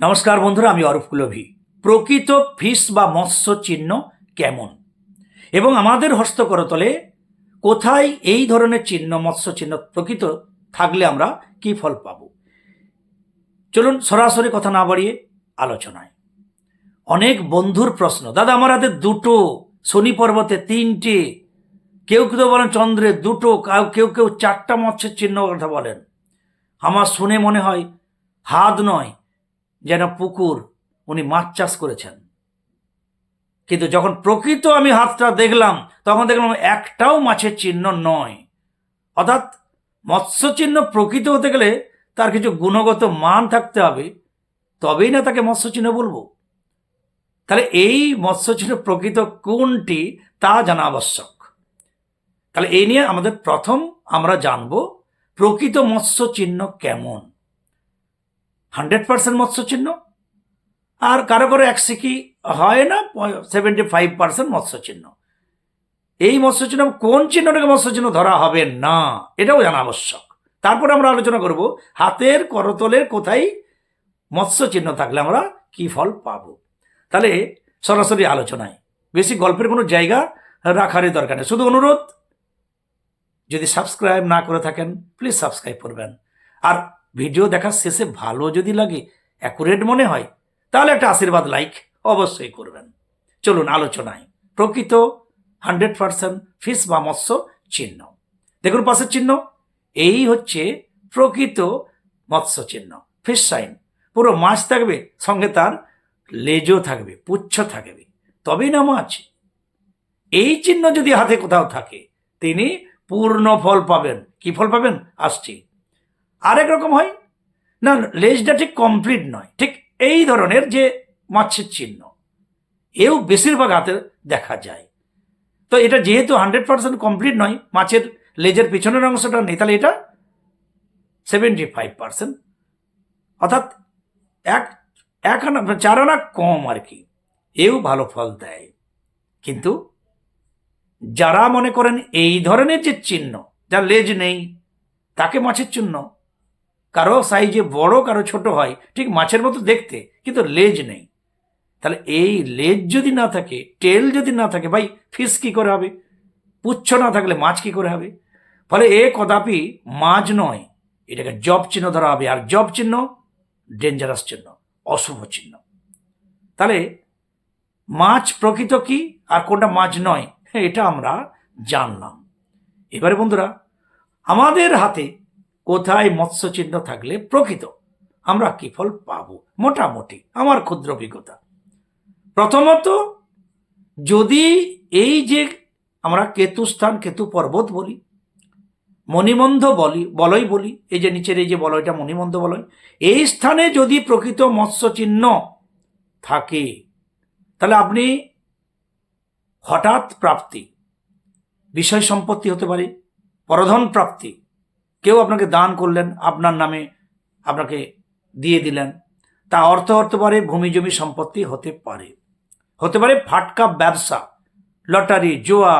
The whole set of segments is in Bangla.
নমস্কার বন্ধুরা, আমি অরূপ কুলভি। প্রকৃত ফিস বা মৎস্য চিহ্ন কেমন? এবং আমাদের হস্তকরতলে কোথায় এই ধরনের চিহ্ন, মৎস্য চিহ্ন প্রকৃত থাকলে আমরা কি ফল পাব? চলুন সরাসরি কথা না বাড়িয়ে আলোচনায়। অনেক বন্ধুর প্রশ্ন, দাদা, আমার হাতে দুটো, শনি পর্বতে তিনটে, কেউ কেউ বলেন চন্দ্রে দুটো, কাউ- কেউ চারটা মৎস্যের চিহ্ন কথা বলেন। আমার শুনে মনে হয় হাত নয় যেন পুকুর উনি মাছ চাষ করেছেন। কিন্তু যখন প্রকৃত আমি হাতটা দেখলাম, তখন দেখলাম একটাও মাছের চিহ্ন নয়। অর্থাৎ মৎস্য চিহ্ন প্রকৃত হতে গেলে তার কিছু গুণগত মান থাকতে হবে, তবেই না তাকে মৎস্য চিহ্ন বলব। তাহলে এই মৎস্য চিহ্ন প্রকৃত কোনটি তা জানা আবশ্যক। তাহলে এই নিয়ে আমাদের প্রথম আমরা জানব প্রকৃত মৎস্য চিহ্ন কেমন। হান্ড্রেড পার্সেন্ট মৎস্য চিহ্ন আর কারও কারও এক সিকি হয় না সেভেন্টি ফাইভ পার্সেন্ট মৎস্য চিহ্ন এই মৎস্য চিহ্ন কোন চিহ্নটাকে মৎস্য চিহ্ন ধরা হবে না, এটাও জানা আবশ্যক। তারপরে আমরা আলোচনা করব হাতের করতলের কোথায় মৎস্য চিহ্ন থাকলে আমরা কি ফল পাব। তাহলে সরাসরি আলোচনায়। বেশি গল্পের কোনো জায়গা রাখারই দরকার নেই। শুধু অনুরোধ, যদি সাবস্ক্রাইব না করে থাকেন, প্লিজ সাবস্ক্রাইব করবেন। আর ভিডিও দেখার শেষে ভালো যদি লাগে অ্যাকুরেট মনে হয়, তাহলে একটা আশীর্বাদ লাইক অবশ্যই করবেন। চলুন আলোচনায়। প্রকৃত হান্ড্রেড পার্সেন্ট ফিস বা মৎস্য চিহ্ন। দেখুন পাশের চিহ্ন। এই হচ্ছে প্রকৃত মৎস্য চিহ্ন। Fish sign. পুরো মাছ থাকবে, সঙ্গে তার লেজও থাকবে, পুচ্ছ থাকবে। তবেই না মাছ। এই চিহ্ন যদি হাতে কোথাও থাকে, তিনি পূর্ণ ফল পাবেন। কি ফল পাবেন? আসছি। আরেক রকম হয়? না লেজটা ঠিক কমপ্লিট নয়। ঠিক এই ধরনের যে মাছের চিহ্ন, এও বেশিরভাগ হাতে দেখা যায়। তো এটা যেহেতু হান্ড্রেড পার্সেন্ট কমপ্লিট নয়, মাছের লেজের পিছনের অংশটা নেই, তাহলে এটা সেভেন্টি ফাইভ পার্সেন্ট অর্থাৎ এক এক আনা চার আনা কম আর কি। এও ভালো ফল দেয়। কিন্তু যারা মনে করেন এই ধরনের যে চিহ্ন, যার লেজ নেই, তাকে মাছের চিহ্ন কারও সাইজে বড়, কারও ছোট হয়, ঠিক মাছের মতো দেখতে, কিন্তু লেজ নেই। তাহলে এই লেজ যদি না থাকে টেল যদি না থাকে, ভাই ফিস কি করে হবে? পুচ্ছ না থাকলে মাছ কি করে হবে? ফলে এ কদাপি মাছ নয়, এটাকে জব চিহ্ন ধরা হবে, আর জব চিহ্ন ডেঞ্জারাস চিহ্ন, অশুভ চিহ্ন। তাহলে মাছ প্রকৃত কি, আর কোনটা মাছ নয়, এটা আমরা জানলাম। এবারে বন্ধুরা, আমাদের হাতে কোথায় মৎস্য চিহ্ন থাকলে প্রকৃত? আমরা কি ফল পাব? মোটামুটি, আমার ক্ষুদ্র অভিজ্ঞতা। প্রথমত, যদি এই যে আমরা কেতুস্থান, কেতু পর্বত বলি মণিমন্ধ বলি বলয় বলি, এই যে নিচের এই যে বলয়টা মণিমন্ধ বলয়, এই স্থানে যদি প্রকৃত মৎস্য চিহ্ন থাকে, তাহলে আপনি হঠাৎ প্রাপ্তি, বিষয় সম্পত্তি হতে পারে, পরধন প্রাপ্তি আপনাকে দান করলেন, আপনার নামে আপনাকে দিয়ে দিলেন। তা অর্থ হতে পারে ভূমি জমি সম্পত্তি হতে পারে। হতে পারে ফাটকা ব্যবসা, লটারি, জোয়া,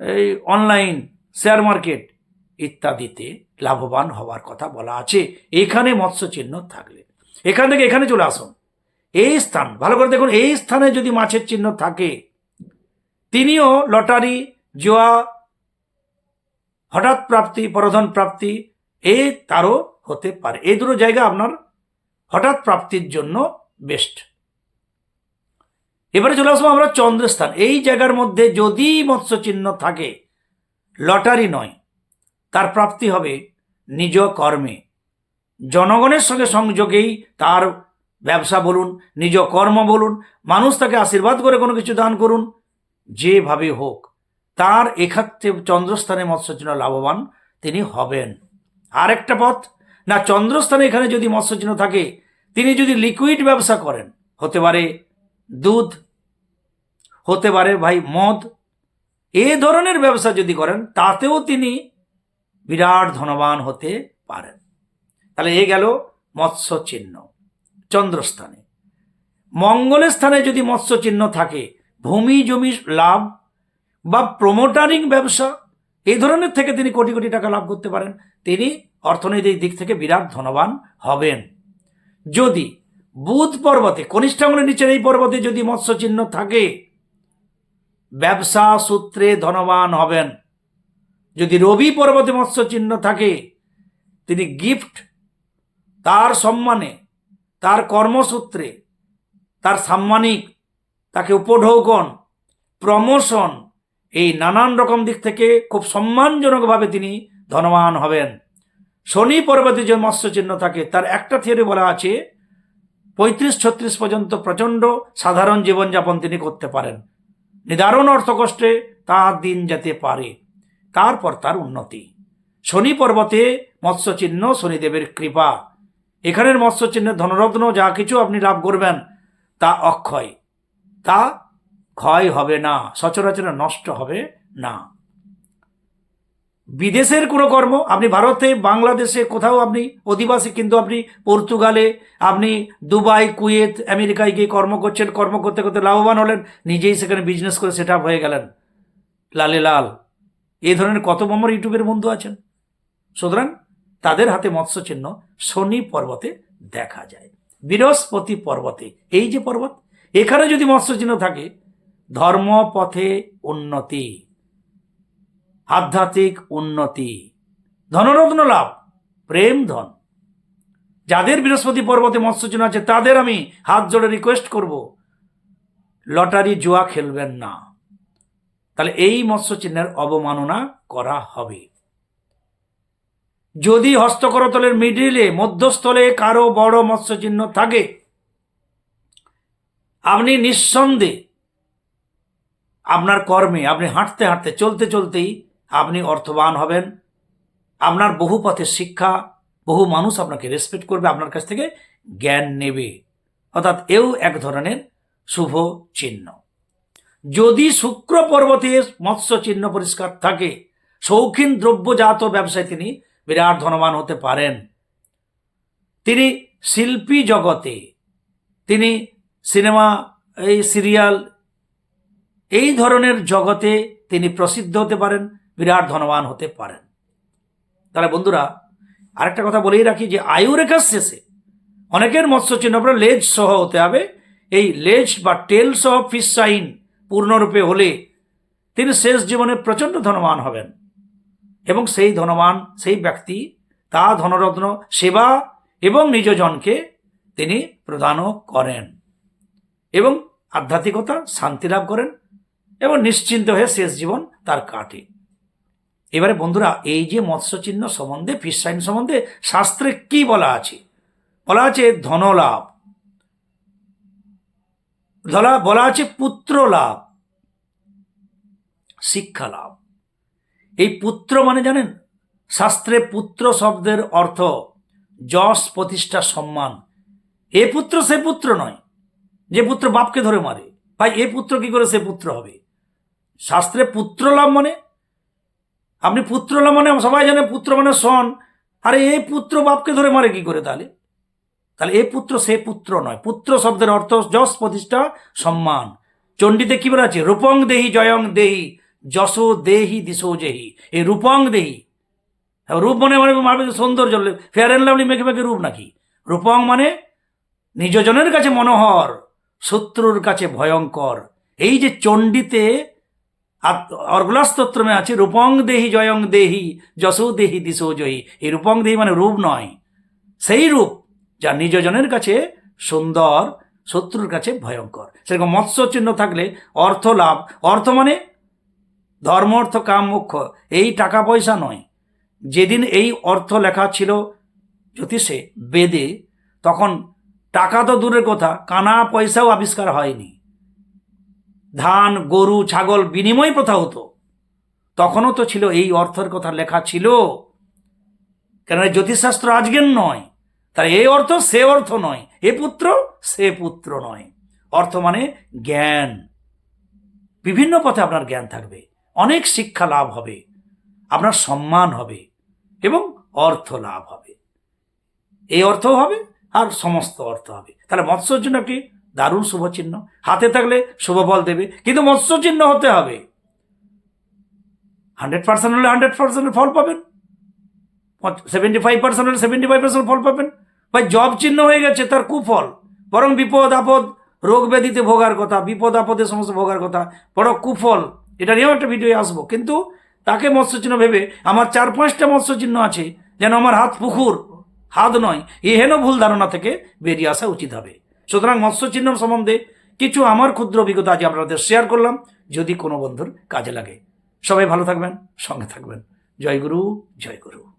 এই অনলাইন, শেয়ার মার্কেট ইত্যাদিতে লাভবান হওয়ার কথা বলা আছে। এখানে মৎস্য চিহ্ন থাকলে। এখান থেকে এখানে চলে আসুন। এই স্থান, ভালো করে দেখুন, এই স্থানে যদি মাছের চিহ্ন থাকে, তিনিও লটারি, জোয়া হঠাৎ প্রাপ্তি, পরধন প্রাপ্তি, এ তারও হতে পারে। এই দুটো জায়গা আপনার হঠাৎ প্রাপ্তির জন্য বেস্ট এবারে চলে আসব আমরা চন্দ্রস্থান এই জায়গার মধ্যে যদি মৎস্য চিহ্ন থাকে, লটারি নয়, তার প্রাপ্তি হবে নিজ কর্মে। জনগণের সঙ্গে সংযোগেই তার ব্যবসা বলুন, নিজ কর্ম বলুন, মানুষ তাকে আশীর্বাদ করে কোনো কিছু দান করুন, যেভাবে হোক। তার এক্ষেত্রে চন্দ্রস্থানে মৎস্যচিহ্ন লাভবান তিনি হবেন। আরেকটা পথ, না, চন্দ্রস্থানে এখানে যদি মৎস্যচিহ্ন থাকে, তিনি যদি লিকুইড ব্যবসা করেন, হতে পারে দুধ, হতে পারে ভাই মদ, এ ধরনের ব্যবসা যদি করেন, তাতেও তিনি বিরাট ধনবান হতে পারেন। তাহলে এ গেল মৎস্য চিহ্ন চন্দ্রস্থানে। মঙ্গলের স্থানে যদি মৎস্য চিহ্ন থাকে, ভূমি, জমি, লাভ বা প্রমোটারিং ব্যবসা, এই ধরনের থেকে তিনি কোটি কোটি টাকা লাভ করতে পারেন। তিনি অর্থনৈতিক দিক থেকে বিরাট ধনবান হবেন। যদি বুধ পর্বতে কনিষ্ঠাঙ্গুলের নিচের এই পর্বতে যদি মৎস্য চিহ্ন থাকে, ব্যবসা সূত্রে ধনবান হবেন। যদি রবি পর্বতে মৎস্য চিহ্ন থাকে, তিনি গিফট তার সম্মানে, তার কর্মসূত্রে, তার সাম্মানিক, তাকে উপঢৌকন প্রমোশন এই নানান রকম দিক থেকে খুব সম্মানজনকভাবে তিনি ধনবান হবেন। শনি পর্বতে যে মৎস্য চিহ্ন থাকে, তার একটা থিওরি বলা আছে, পঁয়ত্রিশ ছত্রিশ পর্যন্ত প্রচণ্ড সাধারণ জীবনযাপন তিনি করতে পারেন। নিদারুণ অর্থকষ্টে তার দিন যেতে পারে, তারপর তার উন্নতি। শনি পর্বতে মৎস্য চিহ্ন শনিদেবের কৃপা। এখানের মৎস্য চিহ্নের ধনরত্ন যা কিছু আপনি লাভ করবেন, তা অক্ষয়। তা ক্ষয় হবে না, সচরাচর নষ্ট হবে না। বিদেশের কোনো কর্ম, আপনি ভারতে, বাংলাদেশে কোথাও আপনি অধিবাসী, কিন্তু আপনি পর্তুগালে, আপনি দুবাই, কুয়েত, আমেরিকায় গিয়ে কর্ম করছেন, কর্ম করতে করতে লাভবান হলেন, নিজেই সেখানে বিজনেস করে সেট হয়ে গেলেন। লালে লাল। এই ধরনের কত নম্বর ইউটিউবের বন্ধু আছেন? সুতরাং তাদের হাতে মৎস্য চিহ্ন শনি পর্বতে দেখা যায়। বৃহস্পতি পর্বতে, এই যে পর্বত, এখানে যদি মৎস্য চিহ্ন থাকে ধর্মপথে উন্নতি, আধ্যাত্মিক উন্নতি, ধনরত্ন লাভ, প্রেম ধন। যাদের বৃহস্পতি পর্বতে মৎস্যচিহ্ন আছে, তাদের আমি হাত জোড়ে রিকোয়েস্ট করব, লটারি জুয়া খেলবেন না। তাহলে এই মৎস্যচিহ্নের অবমাননা করা হবে। যদি হস্তকরতলের মিডিলে মধ্যস্থলে কারও বড় মৎস্যচিহ্ন থাকে, আপনি নিঃসন্দেহে আপনার কর্মে আপনি হাঁটতে হাঁটতে, চলতে চলতেই আপনি অর্থবান হবেন। আপনার বহু পথে শিক্ষা, বহু মানুষ আপনাকে রেসপেক্ট করবে, আপনার কাছ থেকে জ্ঞান নেবে। অর্থাৎ এও এক ধরনের শুভ চিহ্ন। যদি শুক্র পর্বতে মৎস্য চিহ্ন পরিষ্কার থাকে, শৌখিন দ্রব্যজাত ব্যবসায় তিনি বিরাট ধনবান হতে পারেন। তিনি শিল্পী জগতে, তিনি সিনেমা, এই সিরিয়াল এই ধরনের জগতে তিনি প্রসিদ্ধ হতে পারেন, বিরাট ধনবান হতে পারেন। তাহলে বন্ধুরা, আরেকটা কথা বলেই রাখি যে আয়ু রেখার শেষে অনেকের মৎস্য চিহ্ন পরে লেজ সহ হতে হবে। এই লেজ বা টেল সহ ফিস সাইন পূর্ণরূপে হলে তিনি শেষ জীবনে প্রচণ্ড ধনবান হবেন। এবং সেই ধনবান, সেই ব্যক্তি, তা ধনরত্ন, সেবা এবং নিজজনকে তিনি প্রদানও করেন। এবং আধ্যাত্মিকতা, শান্তি লাভ করেন। এবং নিশ্চিন্ত হয়ে শেষ জীবন তার কাটে। এবারে বন্ধুরা, এই যে মৎস্য চিহ্ন সম্বন্ধে ফিস সাইন সম্বন্ধে শাস্ত্রে কি বলা আছে? বলা আছে ধনলাভ। ধরা বলা আছে পুত্র লাভ শিক্ষা লাভ এই পুত্র মানে জানেন, শাস্ত্রে পুত্র শব্দের অর্থ যশ, প্রতিষ্ঠা, সম্মান। এ পুত্র সে পুত্র নয়। যে পুত্র বাপকে ধরে মারে, ভাই, এ পুত্র কি করে সে পুত্র হবে? শাস্ত্রে পুত্র লাভ মানে আপনি পুত্র লাভ মানে সবাই জানে পুত্র মানে সন। আরে এই পুত্র বাপকে ধরে মারে কি করে তাহলে? তাহলে এ পুত্র সে পুত্র নয়। পুত্র শব্দের অর্থ যশ প্রতিষ্ঠা, সম্মান। চণ্ডীতে কি বলা আছে? রূপং দেহি, জয়ং দেহি, যশ দেহি, দিশো জেহি। এই রূপং দেহি। রূপ মানে মানে মানে সৌন্দর্য। ফেয়ার অ্যান্ড লাভলি মেঘে মেঘে রূপ নাকি? রূপং মানে নিজজনের কাছে মনোহর, শত্রুর কাছে ভয়ঙ্কর। এই যে চণ্ডীতে অর্গলাস্তোত্রমে আছে, রূপং দেহি জয়ং দেহি, যশো দেহি দিশো জয়ী। এই রূপং দেহি মানে রূপ নয়। সেই রূপ যা নিজজনের কাছে সুন্দর, শত্রুর কাছে ভয়ঙ্কর। সেরকম মৎস্য চিহ্ন থাকলে অর্থ লাভ। অর্থ মানে ধর্ম, অর্থ, কাম মুখ্য এই টাকা পয়সা নয়। যেদিন এই অর্থ লেখা ছিল জ্যোতিষে, বেদে, তখন টাকা তো দূরের কথা, কানা পয়সাও আবিষ্কার হয়নি। ধান, গরু, ছাগল বিনিময় প্রথা হতো। তখনও তো ছিল এই অর্থের কথা লেখা ছিল। কেননা জ্যোতিষশাস্ত্র আজকের নয়। তার এই অর্থ সে অর্থ নয়। এ পুত্র সে পুত্র নয়। অর্থ মানে জ্ঞান। বিভিন্ন পথে আপনার জ্ঞান থাকবে। অনেক শিক্ষা লাভ হবে। আপনার সম্মান হবে এবং অর্থ লাভ হবে। এই অর্থ হবে আর সমস্ত অর্থ হবে। তাহলে মৎস্যর জন্য একটি দারুণ শুভ চিহ্ন হাতে থাকলে শুভ ফল দেবে, কিন্তু মৎস্য চিহ্ন হতে হবে। হান্ড্রেড পার্সেন্ট হলে হান্ড্রেড পার্সেন্টের ফল পাবেন। সেভেন্টি ফাইভ পার্সেন্ট হলে সেভেন্টি ফাইভ পার্সেন্ট ফল পাবেন। ভাই, জব চিহ্ন হয়ে গেছে, তার কুফল। বরং বিপদ, আপদ, রোগ ব্যাধিতে ভোগার কথা, বিপদ, আপদে সমস্ত ভোগার কথা, বড় কুফল। এটা নিয়েও একটা ভিডিও আসব। কিন্তু তাকে মৎস্য চিহ্ন ভেবে আমার চার পাঁচটা মৎস্য চিহ্ন আছে, যেন আমার হাত পুকুর, হাত নয়, এহেন ভুল ধারণা থেকে বেরিয়ে আসা উচিত হবে। সুতরাং মৎস্য চিহ্ন সম্বন্ধে কিছু আমার ক্ষুদ্র অভিজ্ঞতা আজ আপনাদের শেয়ার করলাম, যদি কোনো বন্ধুর কাজে লাগে। সবাই ভালো থাকবেন, সঙ্গে থাকবেন। জয় গুরু জয় গুরু।